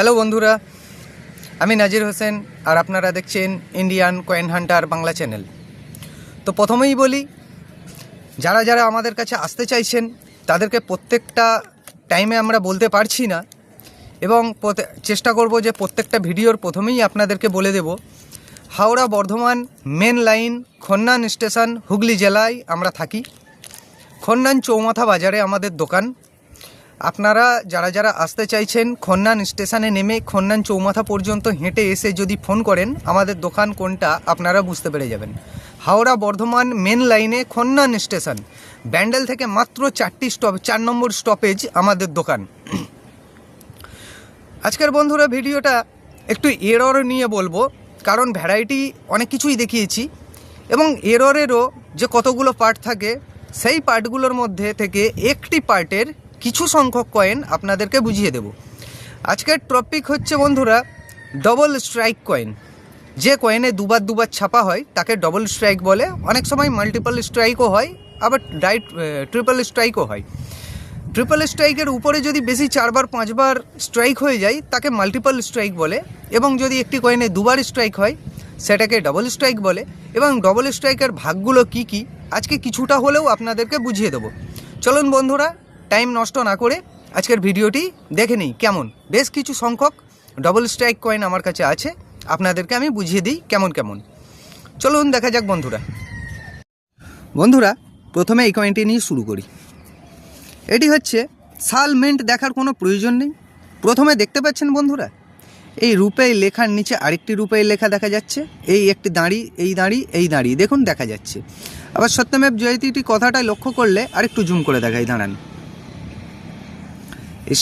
Hello বন্ধুরা। আমি নাজির হোসেন আর আপনারা দেখছেন Indian coin hunter Bangla channel তো প্রথমেই বলি, যারা যারা আমাদের কাছে আসতে চাইছেন, তাদেরকে প্রত্যেকটা টাইমে আমরা বলতে পারছি না এবং চেষ্টা করব যে প্রত্যেকটা ভিডিওর প্রথমেই আপনাদেরকে বলে দেব, Howrah Bardhaman main line Khannan station Hooghly জেলায় আমরা থাকি। খন্নান চৌমাথা বাজারে আমাদের দোকান। আপনারা যারা যারা আসতে চাইছেন, খন্নান স্টেশনে নেমে খন্নান চৌমাথা পর্যন্ত হেঁটে এসে যদি ফোন করেন, আমাদের দোকান কোনটা আপনারা বুঝতে পেরে যাবেন। হাওড়া বর্ধমান মেন লাইনে খন্নান স্টেশন। ব্যান্ডেল থেকে মাত্র চারটি স্টপ, চার নম্বর স্টপেজ আমাদের দোকান। আজকের বন্ধুরা, ভিডিওটা একটু এরর নিয়ে বলব, কারণ ভ্যারাইটি অনেক কিছুই দেখিয়েছি এবং এররেরও যে কতগুলো পার্ট থাকে, সেই পার্টগুলোর মধ্যে থেকে একটি পার্টের কিছু সংখ্যক কয়েন আপনাদেরকে বুঝিয়ে দেব। আজকের টপিক হচ্ছে বন্ধুরা ডবল স্ট্রাইক কয়েন যে কয়েনে দুবার দুবার ছাপা হয়, তাকে ডবল স্ট্রাইক বলে। অনেক সময় মাল্টিপল স্ট্রাইকও হয়, আবার ডাইট ট্রিপল স্ট্রাইকও হয়। ট্রিপল স্ট্রাইকের উপরে যদি বেশি চারবার, পাঁচবার স্ট্রাইক হয়ে যায়, তাকে মাল্টিপল স্ট্রাইক বলে। এবং যদি একটি কয়েনে দুবার স্ট্রাইক হয়, সেটাকে ডবল স্ট্রাইক বলে। এবং ডবল স্ট্রাইকের ভাগগুলো কি কি, আজকে কিছুটা হলেও আপনাদেরকে বুঝিয়ে দেবো। চলুন বন্ধুরা টাইম নষ্ট না করে আজকের ভিডিওটি দেখে নিই। কেমন? বেশ কিছু সংখ্যক ডবল স্ট্রাইক কয়েন আমার কাছে আছে। আপনাদেরকে আমি বুঝিয়ে দিই কেমন কেমন। চলুন দেখা যাক বন্ধুরা। বন্ধুরা, প্রথমে এই কয়েনটি নিয়ে শুরু করি। এটি হচ্ছে সাল মেন্ট দেখার কোনো প্রয়োজন নেই। প্রথমে দেখতে পাচ্ছেন বন্ধুরা, এই রূপে লেখার নিচে আরেকটি রূপে লেখা দেখা যাচ্ছে। এই একটি দাঁড়ি, এই দাঁড়ি এই দাঁড়ি। দেখুন, দেখা যাচ্ছে। আবার সত্যমেব জয়তীটি কথাটা লক্ষ্য করলে আরেকটু জুম করে দেখাই, দাঁড়ান।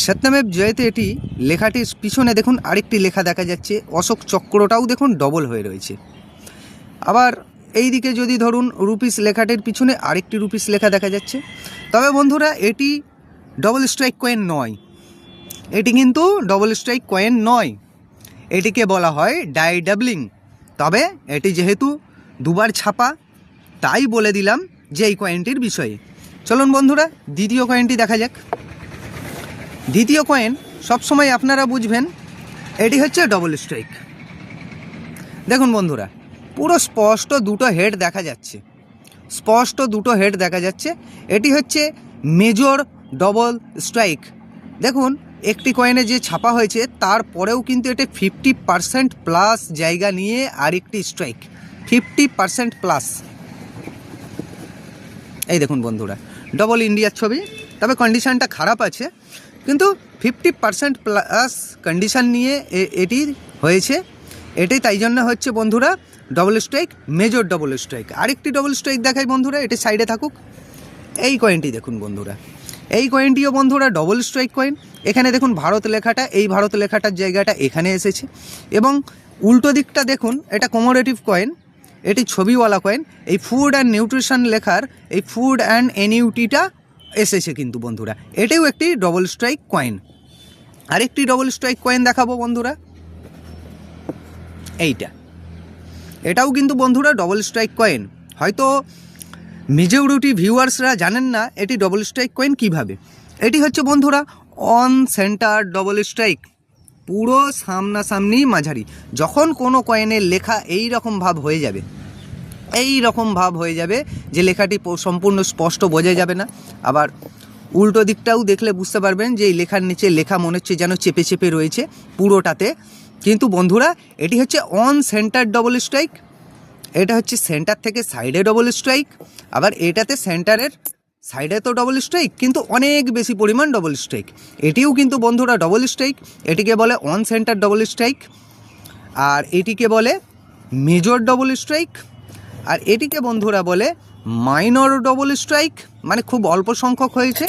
সত্যমেব জয়তে এটি লেখাটির পিছনে দেখুন আরেকটি লেখা দেখা যাচ্ছে। অশোক চক্রটাও দেখুন ডবল হয়ে রয়েছে। আবার এই দিকে যদি ধরুন রুপিস লেখাটির পিছনে আরেকটি রুপিস লেখা দেখা যাচ্ছে। তবে বন্ধুরা, এটি ডবল স্ট্রাইক কয়েন নয়। এটি কিন্তু ডবল স্ট্রাইক কয়েন নয়। এটিকে বলা হয় ডাই ডাবলিং তবে এটি যেহেতু দুবার ছাপা, তাই বলে দিলাম যে এই কয়েনটির বিষয়ে। চলুন বন্ধুরা, দ্বিতীয় কয়েনটি দেখা যাক। দ্বিতীয় কয়েন সবসময় আপনারা বুঝবেন, এটি হচ্ছে ডবল স্ট্রাইক দেখুন বন্ধুরা, পুরো স্পষ্ট দুটো হেড দেখা যাচ্ছে। স্পষ্ট দুটো হেড দেখা যাচ্ছে। এটি হচ্ছে মেজর ডবল স্ট্রাইক দেখুন, একটি কয়েনে যে ছাপা হয়েছে, তারপরেও কিন্তু এটা ফিফটি পারসেন্ট প্লাস জায়গা নিয়ে আরেকটি স্ট্রাইক ফিফটি পারসেন্ট প্লাস এই দেখুন বন্ধুরা ডবল ইন্ডিয়ার ছবি। তবে কন্ডিশনটা খারাপ আছে। কিন্তু ফিফটি পারসেন্ট প্লাস কন্ডিশন নিয়ে এটি হয়েছে। এটি তাই জন্য হচ্ছে বন্ধুরা double strike major double strike আরেকটি ডবল স্ট্রাইক দেখাই বন্ধুরা, এটি সাইডে থাকুক। এই কয়েনটি দেখুন বন্ধুরা। এই কয়েনটিও বন্ধুরা ডবল স্ট্রাইক কয়েন এখানে দেখুন ভারত লেখাটা, এই ভারত লেখাটার জায়গাটা এখানে এসেছে। এবং উল্টো দিকটা দেখুন, এটা কমোডেটিভ কয়েন এটি ছবিওয়ালা কয়েন এই ফুড অ্যান্ড নিউট্রিশন লেখার, এই ফুড অ্যান্ড এনইউটিটা এসেছে কিন্তু বন্ধুরা। এটাও একটি ডবল স্ট্রাইক কয়েন আরেকটি ডবল স্ট্রাইক কয়েন দেখাবো বন্ধুরা। এইটা। এটাও কিন্তু বন্ধুরা ডবল স্ট্রাইক কয়েন হয়তো মেজরিটি ভিউয়ার্সরা জানেন না এটি ডবল স্ট্রাইক কয়েন কীভাবে। এটি হচ্ছে বন্ধুরা অন সেন্টার ডবল স্ট্রাইক পুরো সামনাসামনি মাঝারি। যখন কোনো কয়েনের লেখা এই রকম ভাব হয়ে যাবে। এই রকম ভাব হয়ে যাবে যে লেখাটি সম্পূর্ণ স্পষ্ট বোঝা যাবে না। আবার উল্টো দিকটাও দেখলে বুঝতে পারবেন যে এই লেখার নিচে লেখা মনে হচ্ছে যেন চেপে চেপে রয়েছে পুরোটাতে। কিন্তু বন্ধুরা, এটি হচ্ছে অন সেন্টার ডবল স্ট্রাইক এটা হচ্ছে সেন্টার থেকে সাইডে ডবল স্ট্রাইক আবার এটাতে সেন্টারের সাইডে তো ডবল স্ট্রাইক কিন্তু অনেক বেশি পরিমাণ ডবল স্ট্রাইক এটিও কিন্তু বন্ধুরা ডবল স্ট্রাইক এটিকে বলে অন সেন্টার ডবল স্ট্রাইক আর এটিকে বলে মেজর ডবল স্ট্রাইক আর এটিকে বন্ধুরা বলে মাইনর ডবল স্ট্রাইক মানে খুব অল্প সংখ্যক হয়েছে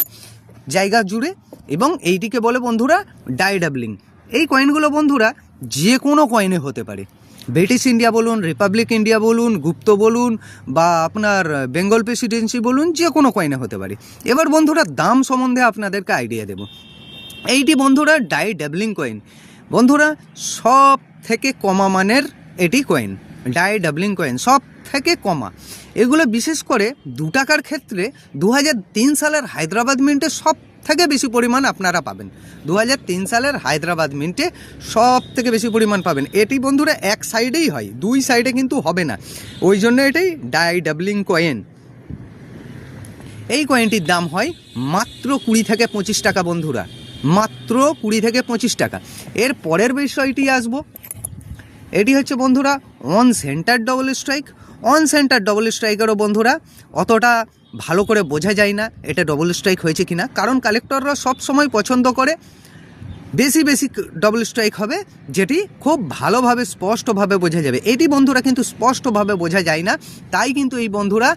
জায়গা জুড়ে এবং এইটিকে বলে বন্ধুরা ডাই ডাবলিং এই কয়েনগুলো বন্ধুরা যে কোনো কয়েনে হতে পারে। ব্রিটিশ ইন্ডিয়া বলুন রিপাবলিক ইন্ডিয়া বলুন, গুপ্ত বলুন বা আপনার বেঙ্গল প্রেসিডেন্সি বলুন, যে কোনো কয়েনে হতে পারে। এবার বন্ধুরা দাম সম্বন্ধে আপনাদেরকে আইডিয়া দেব। এইটি বন্ধুরা ডাই ডাবলিং কয়েন বন্ধুরা সব থেকে কমা মানের এটি কয়েন ডাই ডাবলিং কয়েন, সব থেকে কমা। এগুলো বিশেষ করে দু টাকার ক্ষেত্রে দু হাজার তিন সালের হায়দ্রাবাদ মিন্টে সব থেকে বেশি পরিমাণ আপনারা পাবেন। দু হাজার তিন সালের হায়দ্রাবাদ মিন্টে সব থেকে বেশি পরিমাণ পাবেন। এটি বন্ধুরা এক সাইডেই হয়, দুই সাইডে কিন্তু হবে না। ওই জন্য এটাই ডাই ডাবলিং কয়েন। এই কয়েনটির দাম হয় মাত্র কুড়ি থেকে পঁচিশ টাকা বন্ধুরা। মাত্র কুড়ি থেকে পঁচিশ টাকা। এর পরের বিষয়টি আসব এটি হচ্ছে বন্ধুরা on centre double strike on centre double স্ট্রাইকেরও বন্ধুরা, অতটা ভালো করে বোঝা যায় না এটা ডবল স্ট্রাইক হয়েছে কিনা, কারণ কালেক্টররা সব সময় পছন্দ করে বেশি বেশি ডবল স্ট্রাইক হবে, যেটি খুব ভালোভাবে স্পষ্টভাবে বোঝা যাবে। এটি বন্ধুরা কিন্তু স্পষ্টভাবে বোঝা যায় না, তাই কিন্তু এই বন্ধুরা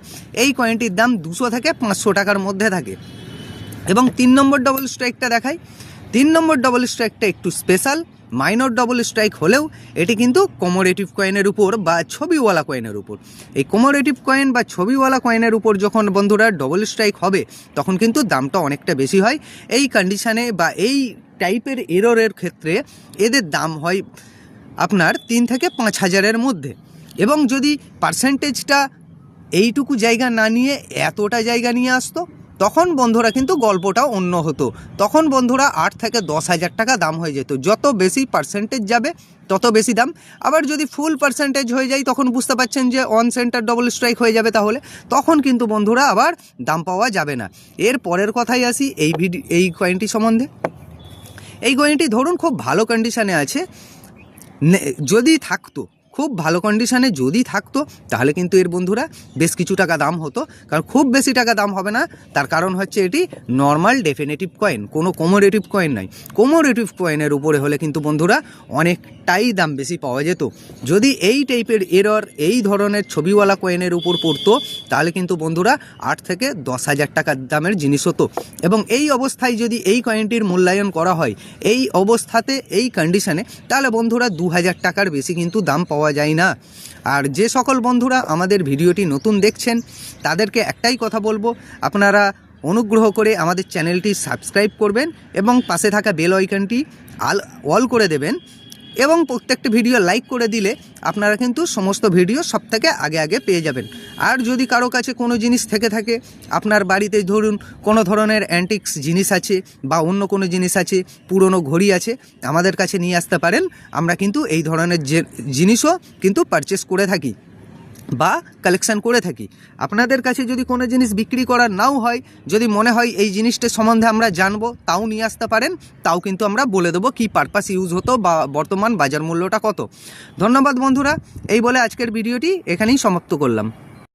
এই কয়েনটির দাম দুশো থেকে পাঁচশো টাকার মধ্যে থাকে। এবং তিন নম্বর ডবল স্ট্রাইকটা দেখাই, তিন নম্বর ডবল স্ট্রাইকটা একটু স্পেশাল মাইনর ডবল স্ট্রাইক হলেও এটি কিন্তু কমোরেটিভ কয়েনের উপর বা ছবিওয়ালা কয়েনের উপর। এই কমোরেটিভ কয়েন বা ছবিওয়ালা কয়েনের উপর যখন বন্ধুরা ডবল স্ট্রাইক হবে, তখন কিন্তু দামটা অনেকটা বেশি হয়। এই কন্ডিশানে বা এই টাইপের এররের ক্ষেত্রে এদের দাম হয় আপনার তিন থেকে পাঁচ হাজারের মধ্যে। এবং যদি পার্সেন্টেজটা এইটুকু জায়গা না নিয়ে এতটা জায়গা নিয়ে আসতো তখন বন্ধুরা কিন্তু গল্পটা অন্য হতো। তখন বন্ধুরা আট থেকে দশ হাজার টাকা দাম হয়ে যেত। যত বেশি পার্সেন্টেজ যাবে, তত বেশি দাম। আবার যদি ফুল পার্সেন্টেজ হয়ে যায়, তখন বুঝতে পারছেন যে অন সেন্টার ডবল স্ট্রাইক হয়ে যাবে তাহলে। তখন কিন্তু বন্ধুরা আবার দাম পাওয়া যাবে না। এর পরের কথাই আসি এই ভিডি, এই কয়েনটি সম্বন্ধে। এই কয়েনটি ধরুন খুব ভালো কন্ডিশানে আছে। যদি থাকতো খুব ভালো কন্ডিশনে যদি থাকতো, তাহলে কিন্তু এর বন্ধুরা বেশ কিছু টাকা দাম হতো। কারণ খুব বেশি টাকা দাম হবে না, তার কারণ হচ্ছে এটি নর্মাল ডেফিনেটিভ কয়েন কোনো কোমোরেটিভ কয়েন নয়। কোমোরেটিভ কয়েনের উপরে হলে কিন্তু বন্ধুরা অনেকটাই দাম বেশি পাওয়া যেত। যদি এই টাইপের এরর এই ধরনের ছবিওয়ালা কয়েনের উপর পড়তো, তাহলে কিন্তু বন্ধুরা আট থেকে দশ হাজার টাকার দামের জিনিস হতো। এবং এই অবস্থায় যদি এই কয়েনটির মূল্যায়ন করা হয়, এই অবস্থাতে, এই কন্ডিশনে তাহলে বন্ধুরা দু হাজার টাকার বেশি কিন্তু দাম পাওয়া যায় না। আর যে সকল বন্ধুরা আমাদের ভিডিওটি নতুন দেখছেন, তাদেরকে একটাই কথা বলব, আপনারা অনুগ্রহ করে আমাদের চ্যানেলটি সাবস্ক্রাইব করবেন এবং পাশে থাকা বেল আইকনটি আল, অল করে দেবেন এবং প্রত্যেকটি ভিডিও লাইক করে দিলে আপনারা কিন্তু সমস্ত ভিডিও সব থেকে আগে আগে পেয়ে যাবেন। আর যদি কারও কাছে কোনো জিনিস থেকে থাকে, আপনার বাড়িতে ধরুন কোনো ধরনের অ্যান্টিক্স জিনিস আছে বা অন্য কোনো জিনিস আছে, পুরনো ঘড়ি আছে, আমাদের কাছে নিয়ে আসতে পারেন। আমরা কিন্তু এই ধরনের জিনিসও কিন্তু পারচেস করে থাকি। বা কালেকশান করে থাকি। আপনাদের কাছে যদি কোনো জিনিস বিক্রি করার নাও হয়, যদি মনে হয় এই জিনিসটা সম্বন্ধে আমরা জানব, তাও নিয়ে আসতে পারেন, তাও কিন্তু আমরা বলে দেবো কি পারপাস ইউজ হতো বা বর্তমান বাজার মূল্যটা কত। ধন্যবাদ বন্ধুরা, এই বলে আজকের ভিডিওটি এখানেই সমাপ্ত করলাম।